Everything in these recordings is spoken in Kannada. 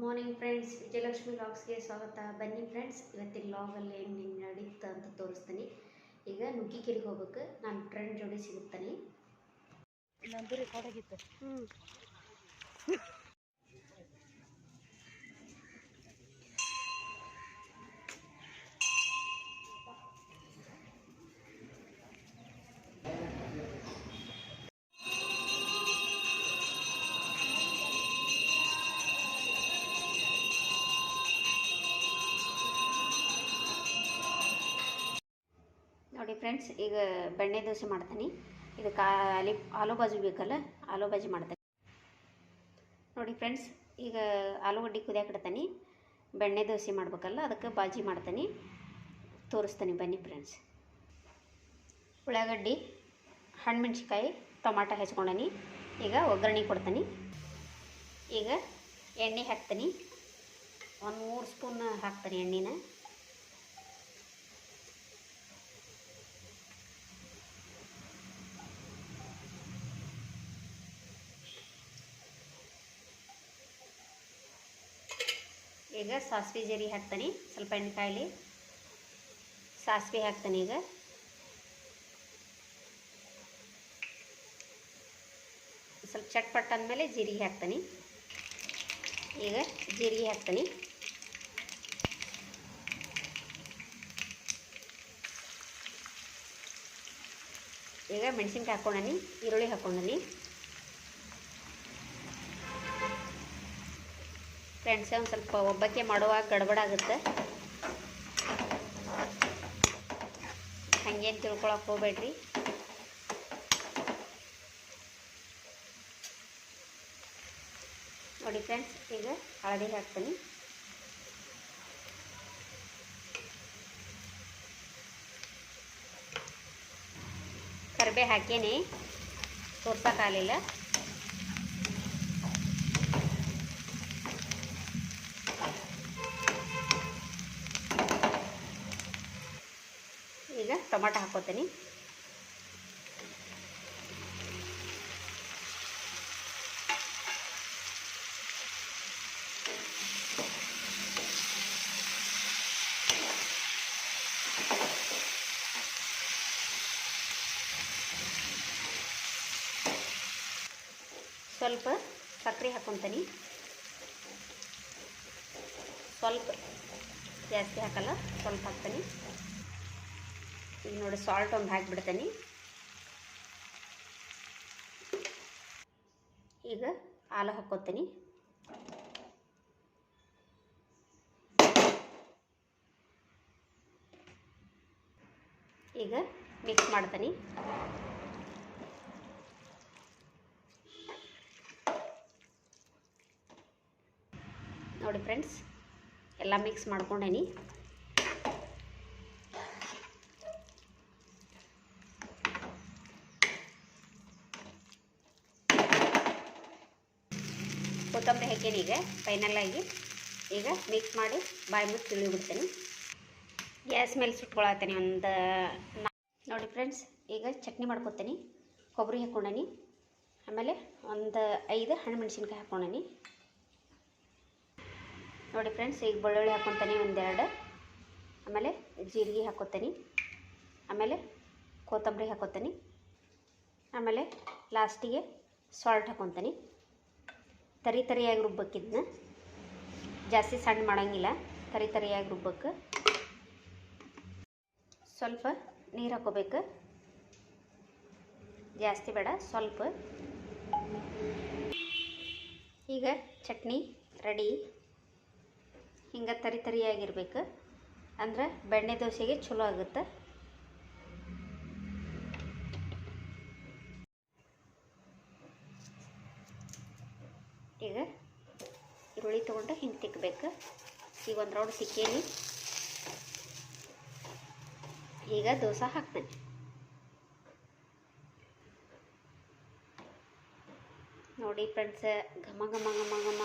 ಗುಡ್ ಮಾರ್ನಿಂಗ್ ಫ್ರೆಂಡ್ಸ್ ವಿಜಯಲಕ್ಷ್ಮಿ ಲಾಗ್ಸ್ಗೆ ಸ್ವಾಗತ. ಬನ್ನಿ ಫ್ರೆಂಡ್ಸ್ ಇವತ್ತಿನ ಲಾಗಲ್ಲಿ ಏನು ಹಿಂಗೆ ನಡೀತು ಅಂತ ತೋರಿಸ್ತೀನಿ. ಈಗ ನುಗ್ಗಿಕೆರೆಗೆ ಹೋಗ್ಬೇಕು. ನಾನು ಫ್ರೆಂಡ್ ಜೋಡಿ ಸಿಗುತ್ತೇನೆ. ನಂದು ರೆಕಾರ್ಡ್ ಆಗಿತ್ತು. ಹ್ಞೂ ಫ್ರೆಂಡ್ಸ್ ಈಗ ಬೆಣ್ಣೆ ದೋಸೆ ಮಾಡ್ತೀನಿ. ಇದಕ್ಕೆ ಆಲಿ, ಆಲೂ ಬಾಜು ಬೇಕಲ್ಲ, ಆಲೂ ಬಾಜಿ ಮಾಡ್ತೀನಿ. ನೋಡಿ ಫ್ರೆಂಡ್ಸ್ ಈಗ ಆಲೂಗಡ್ಡೆ ಕುದಿಯಾಕ ಇಡ್ತೀನಿ. ಬೆಣ್ಣೆ ದೋಸೆ ಮಾಡ್ಬೇಕಲ್ಲ, ಅದಕ್ಕೆ ಬಾಜಿ ಮಾಡ್ತೀನಿ. ತೋರಿಸ್ತೀನಿ ಬನ್ನಿ ಫ್ರೆಂಡ್ಸ್ ಉಳ್ಳಾಗಡ್ಡಿ ಹಣ್ಣುಮೆಣ್ಸಿಕಾಯಿ ಟೊಮಾಟೊ ಹೆಚ್ಕೊಂಡನಿ. ಈಗ ಒಗ್ಗರಣೆ ಕೊಡ್ತೀನಿ. ಈಗ ಎಣ್ಣೆ ಹಾಕ್ತೀನಿ. ಒಂದು ಮೂರು ಸ್ಪೂನ್ ಹಾಕ್ತೀನಿ ಎಣ್ಣೆನ. ಈಗ ಸಾಸಿವೆ ಜೀರಿಗೆ ಹಾಕ್ತೀನಿ. ಸ್ವಲ್ಪ ಎಣ್ಣೆ ಕಾಯಲಿ ಸಾಸಿವೆ ಹಾಕ್ತೀನಿ ಈಗ. ಸ್ವಲ್ಪ ಚಟ್ಪಟ್ ಅಂದಮೇಲೆ ಜೀರಿಗೆ ಹಾಕ್ತೀನಿ. ಈಗ ಜೀರಿಗೆ ಹಾಕ್ತೀನಿ. ಈಗ ಮೆಣಸಿನ್ಕಾಯಿ ಹಾಕ್ಕೊಂಡನಿ, ಈರುಳ್ಳಿ ಹಾಕ್ಕೊಂಡನಿ. ಫ್ರೆಂಡ್ಸ್, ಒಂದು ಸ್ವಲ್ಪ ಒಬ್ಬಕ್ಕೆ ಮಾಡುವಾಗ ಗಡಬಡ ಆಗುತ್ತೆ. ಹಂಗೇನು ತಿಳ್ಕೊಳಕ್ಕೆ ಹೋಗ್ಬೇಡ್ರಿ. ನೋಡಿ ಫ್ರೆಂಡ್ಸ್, ಈಗ ಹಳದಿ ಹಾಕ್ತೀನಿ. ಕರಿಬೇ ಹಾಕೇನಿ. ತೋರ್ಸೋಕ್ಕಾಗಲಿಲ್ಲ ಟೊಮಾಟೊ ಹಾಕೋತೀನಿ. ಸ್ವಲ್ಪ ಸಕ್ಕರೆ ಹಾಕ್ಕೊತೀನಿ ಸ್ವಲ್ಪ ಜಾಸ್ತಿ ಹಾಕಲ್ಲ ಸ್ವಲ್ಪ ಹಾಕ್ತೀನಿ. ಈಗ ನೋಡಿ ಸಾಲ್ಟ್ ಒಂದು ಹಾಕಿಬಿಡ್ತೇನೆ. ಈಗ ಹಾಲು ಹಾಕ್ಕೋತೀನಿ. ಈಗ ಮಿಕ್ಸ್ ಮಾಡ್ತೀನಿ. ನೋಡಿ ಫ್ರೆಂಡ್ಸ್ ಎಲ್ಲ ಮಿಕ್ಸ್ ಮಾಡ್ಕೊಂಡೇನಿ. ಕೊತ್ತಂಬರಿ ಹಾಕೇನಿ ಈಗ ಫೈನಲ್ಲಾಗಿ ಈಗ ಮಿಕ್ಸ್ ಮಾಡಿ ಬಾಯಿ ಮುಚ್ಚಿ ತಿಳಿಬಿಡ್ತೀನಿ ಗ್ಯಾಸ್ ಮೇಲೆ ಸುಟ್ಕೊಳತ್ತೀನಿ ಒಂದು ನೋಡಿ ಫ್ರೆಂಡ್ಸ್ ಈಗ ಚಟ್ನಿ ಮಾಡ್ಕೊತೀನಿ ಕೊಬ್ಬರಿ ಹಾಕ್ಕೊಂಡನಿ. ಆಮೇಲೆ ಒಂದು ಐದು ಹಣ್ಣು ಮೆಣಸಿನ್ಕಾಯಿ ಹಾಕ್ಕೊಂಡನಿ. ನೋಡಿ ಫ್ರೆಂಡ್ಸ್ ಈಗ ಬೆಳ್ಳುಳ್ಳಿ ಹಾಕ್ಕೊತೀನಿ ಒಂದೆರಡು. ಆಮೇಲೆ ಜೀರಿಗೆ ಹಾಕ್ಕೊತೀನಿ. ಆಮೇಲೆ ಕೊತ್ತಂಬರಿ ಹಾಕ್ಕೊತೀನಿ. ಆಮೇಲೆ ಲಾಸ್ಟಿಗೆ ಸಾಲ್ಟ್ ಹಾಕ್ಕೊತೀನಿ. ತರಿ ತರಿಯಾಗಿ ರುಬ್ಬಕ್ಕಿದ್ನ ಜಾಸ್ತಿ ಸಣ್ಣ ಮಾಡೋಂಗಿಲ್ಲ. ತರಿ ತರಿಯಾಗಿ ರುಬ್ಬಕ್ಕೆ ಸ್ವಲ್ಪ ನೀರು ಹಾಕೋಬೇಕು. ಜಾಸ್ತಿ ಬೇಡ, ಸ್ವಲ್ಪ. ಈಗ ಚಟ್ನಿ ರೆಡಿ. ಹಿಂಗೆ ತರಿ ತರಿಯಾಗಿರ್ಬೇಕು ಅಂದ್ರೆ ಬೆಣ್ಣೆ ದೋಸೆಗೆ ಚಲೋ ಆಗುತ್ತೆ. ಈಗ ಈರುಳ್ಳಿ ತೊಗೊಂಡು ಹಿಂಗೆ ತಿಕ್ಕಬೇಕು ಈಗ ಒಂದು ರೌಂಡ್ ತಿಕ್ಕೇನಿ. ಈಗ ದೋಸೆ ಹಾಕ್ತೇನೆ. ನೋಡಿ ಫ್ರೆಂಡ್ಸ್ ಘಮ ಘಮ ಘಮ ಘಮ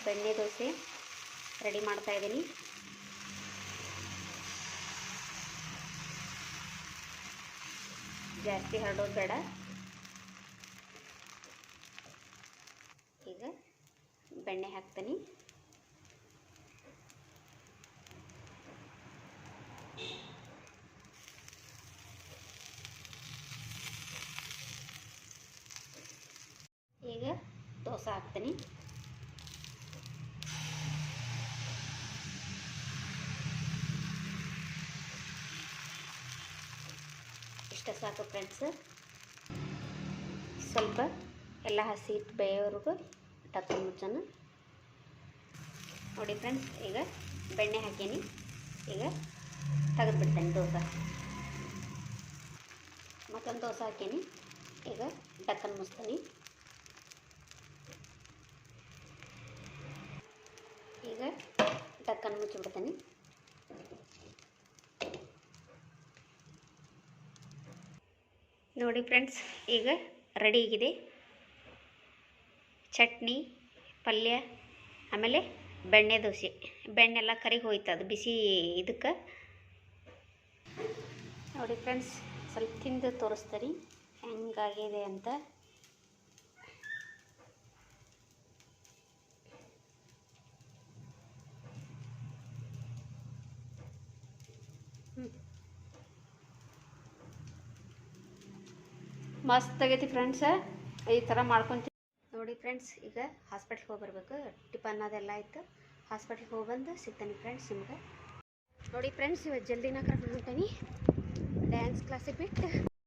ಬೆಣ್ಣೆ ದೋಸೆ ರೆಡಿ ಮಾಡ್ತಾ ಇದ್ದೀನಿ. ಜಾಸ್ತಿ ಹರಡೋದು ಬೇಡ. ಬೆಣ್ಣೆ ಹಾಕ್ತೀನಿ. ಈಗ ದೋಸೆ ಹಾಕ್ತೀನಿ. ಇಷ್ಟ ಸಾಕು ಫ್ರೆಂಡ್ಸ್ ಸ್ವಲ್ಪ ಎಲ್ಲ ಹಸಿ ಹಿಟ್ಟು ಬೇಯೋವರೆಗೂ ಟಕ್ಕನ್ ಮುಚ್ಚೋಣ ನೋಡಿ ಫ್ರೆಂಡ್ಸ್ ಈಗ ಬೆಣ್ಣೆ ಹಾಕೀನಿ. ಈಗ ತೆಗೆದುಬಿಡ್ತೇನೆ ದೋಸೆ. ಮತ್ತೊಂದು ದೋಸೆ ಹಾಕೀನಿ. ಈಗ ಡಕ್ಕನ್ ಮುಚ್ತೀನಿ ಈಗ ಡಕ್ಕನ್ ಮುಚ್ಚಿಬಿಡ್ತೇನೆ. ನೋಡಿ ಫ್ರೆಂಡ್ಸ್ ಈಗ ರೆಡಿ ಆಗಿದೆ. ಚಟ್ನಿ, ಪಲ್ಯ, ಆಮೇಲೆ ಬೆಣ್ಣೆ ದೋಸೆ. ಬೆಣ್ಣೆ ಎಲ್ಲ ಕರಿಗೆ ಹೋಯ್ತು, ಅದು ಬಿಸಿ ಇದಕ್ಕೆ. ನೋಡಿ ಫ್ರೆಂಡ್ಸ್, ಸ್ವಲ್ಪ ತಿಂದು ತೋರಿಸ್ತೀರಿ, ಹೆಂಗಾಗಿದೆ ಅಂತ. ಮಸ್ತ್ ಆಗೈತಿ ಫ್ರೆಂಡ್ಸ, ಈ ಥರ ಮಾಡ್ಕೊಂತೀವಿ ನೋಡಿ ಫ್ರೆಂಡ್ಸ್ ಈಗ ಹಾಸ್ಪಿಟ್ಲ್ಗೆ ಹೋಗಿ ಬರಬೇಕು ಟಿಫನ್ ಅದೆಲ್ಲ ಆಯ್ತು. ಹಾಸ್ಪಿಟ್ಲ್ಗೆ ಹೋಗಿ ಬಂದು ಸಿಗ್ತಾನೆ ಫ್ರೆಂಡ್ಸ್ ನಿಮ್ಗೆ. ನೋಡಿ ಫ್ರೆಂಡ್ಸ್ ಇವತ್ತು ಜಲ್ದಿನ ಕರ್ಕೊಂಡು ಹೊಂಟೇನಿ ಡ್ಯಾನ್ಸ್ ಕ್ಲಾಸಿಗೆ ಬಿಟ್ಟು.